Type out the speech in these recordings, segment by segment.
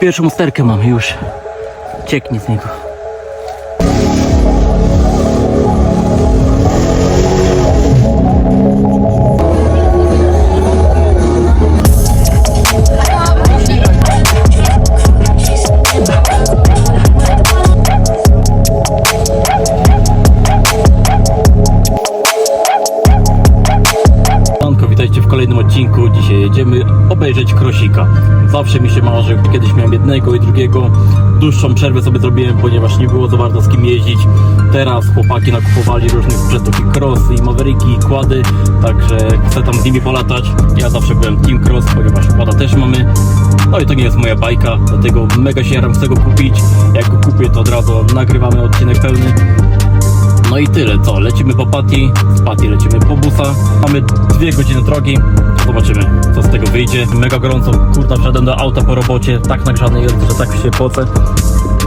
pierwszą sterkę mamy już. Cieknie z niego. Odcinku. Dzisiaj jedziemy obejrzeć Krosika. Zawsze mi się marzy, kiedyś miałem jednego i drugiego. Dłuższą przerwę sobie zrobiłem, ponieważ nie było za bardzo z kim jeździć. Teraz chłopaki nakupowali różnych sprzętów i crossy, i mavericki, i kłady, także chcę tam z nimi polatać. Ja zawsze byłem Team Cross, ponieważ kłada też mamy. No i to nie jest moja bajka, dlatego mega się jaram, chcę go kupić. Jak go kupię, to od razu nagrywamy odcinek pełny. No i tyle, co? Lecimy po Pati, z Pati lecimy po busa. Mamy dwie godziny drogi. Zobaczymy, co z tego wyjdzie. Mega gorąco, kurta, wszedłem do auta po robocie. Tak nagrzany jest, że tak się pocę.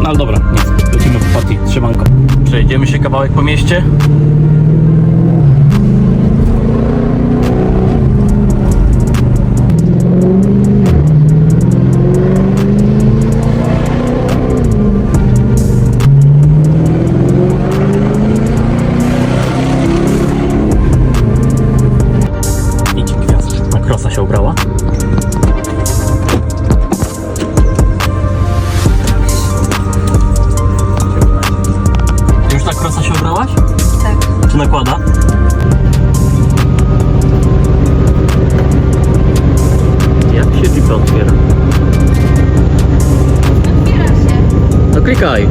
No ale dobra, nic. Lecimy po Pati, trzymanko. Przejedziemy się kawałek po mieście. Się ubrała. Już na krosa się ubrałaś? Tak. Czy nakłada? Jak się jeep otwiera? Otwiera się. No klikaj.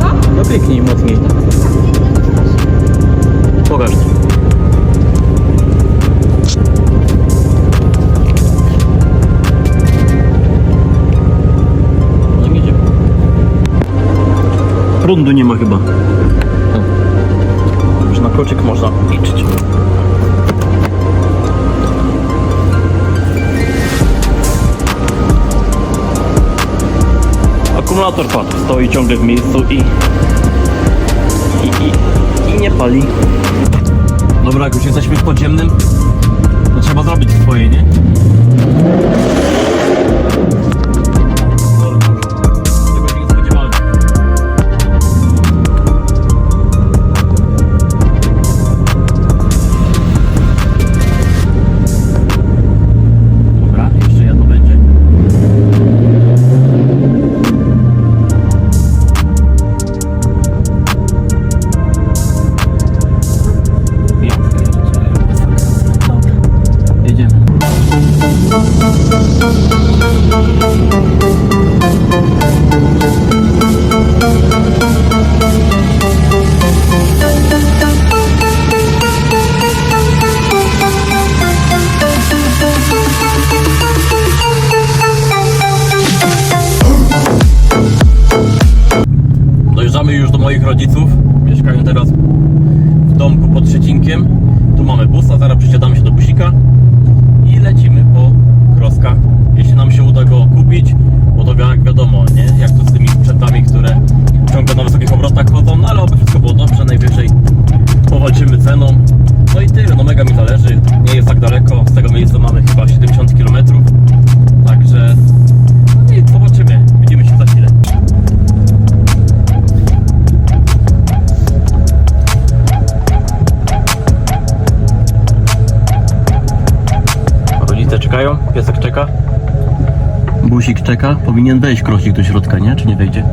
Co? No kliknij mocniej. Pokaż. Prądu nie ma chyba. Że na kluczyk można liczyć. Akumulator padł, stoi ciągle w miejscu i i, i, i nie pali. Dobra, jak już jesteśmy w podziemnym, to trzeba zrobić swoje, nie? Dojeżdżamy już do moich rodziców. Mieszkają teraz w domku pod Szczecinkiem. Tu mamy busa, zaraz przysiadamy się do busika i lecimy po kroskach. Jeśli nam się uda go kupić, bo to jak wiadomo, nie? Jak to z tymi sprzętami, które ciągle na wysokich obrotach chodzą, no ale oby wszystko było dobrze, najwyżej powalczymy ceną. No i tyle, no mega mi zależy. Nie jest tak daleko, z tego miejsca mamy chyba 70 km. Busik czeka. Powinien wejść krosik do środka, nie? Czy nie wejdzie?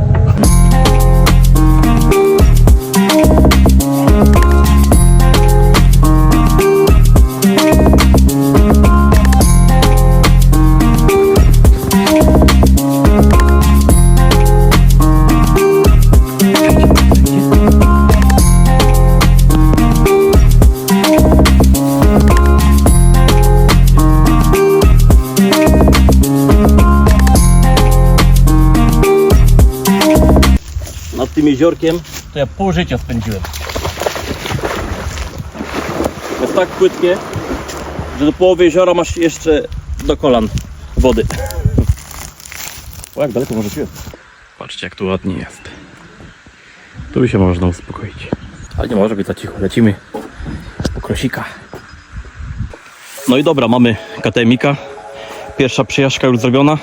Nad tym jeziorkiem to ja pół życia spędziłem. Jest tak płytkie, że do połowy jeziora masz jeszcze do kolan wody. O, jak daleko może jest? Patrzcie jak tu ładnie jest. Tu by się można uspokoić. Ale nie może być za cicho. Lecimy po krosika. No i dobra, mamy KTM-ika. Pierwsza przejażdżka już zrobiona.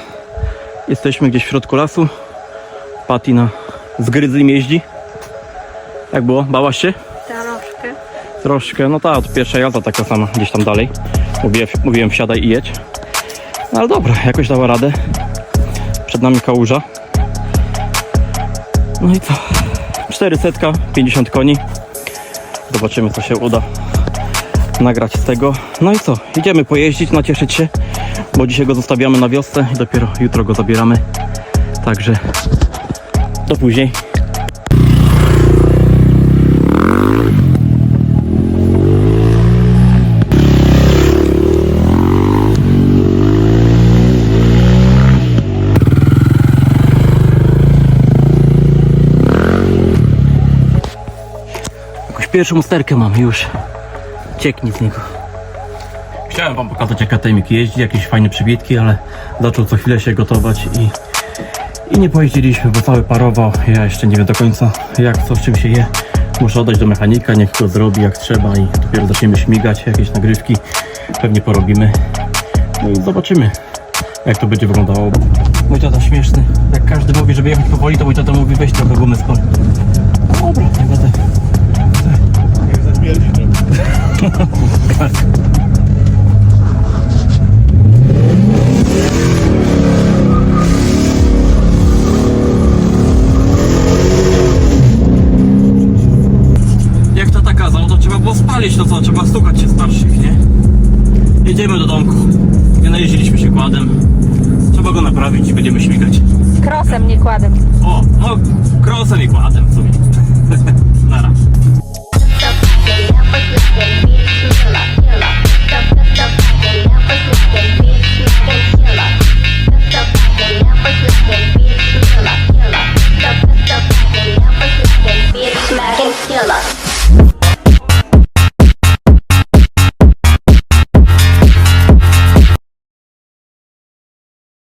Jesteśmy gdzieś w środku lasu. Patty na z gryzlim jeździ. Jak było? Bałaś się? Troszkę. Troszkę, no ta, to pierwsza jazda taka sama, gdzieś tam dalej. Mówiłem, mówiłem wsiadaj i jedź. No ale dobra, jakoś dała radę. Przed nami kałuża. No i co? 400, 50 koni. Zobaczymy, co się uda nagrać z tego. No i co? Idziemy pojeździć, nacieszyć się, bo dzisiaj go zostawiamy na wiosce i dopiero jutro go zabieramy. Także do później. Jakąś pierwszą sterkę mamy już. Cieknie z niego. Chciałem wam pokazać jak Atemik jeździ, jakieś fajne przybitki, ale zaczął co chwilę się gotować i, i nie pojeździliśmy, bo cały parował. Ja jeszcze nie wiem do końca jak co, z czym się je. Muszę oddać do mechanika, niech go zrobi jak trzeba i dopiero zaczniemy śmigać, jakieś nagrywki pewnie porobimy. No i zobaczymy jak to będzie wyglądało. Mój tata śmieszny, jak każdy mówi, żeby jechać powoli, to mój tata mówi weź trochę gumy skąd. Jak to trzeba było spalić, to co? Trzeba stukać się starszych, nie? Jedziemy do domku. Nie najeździliśmy się kładem. Trzeba go naprawić i będziemy śmigać. Krosem, nie kładem. O, no, krosem i kładem w sumie. Nara.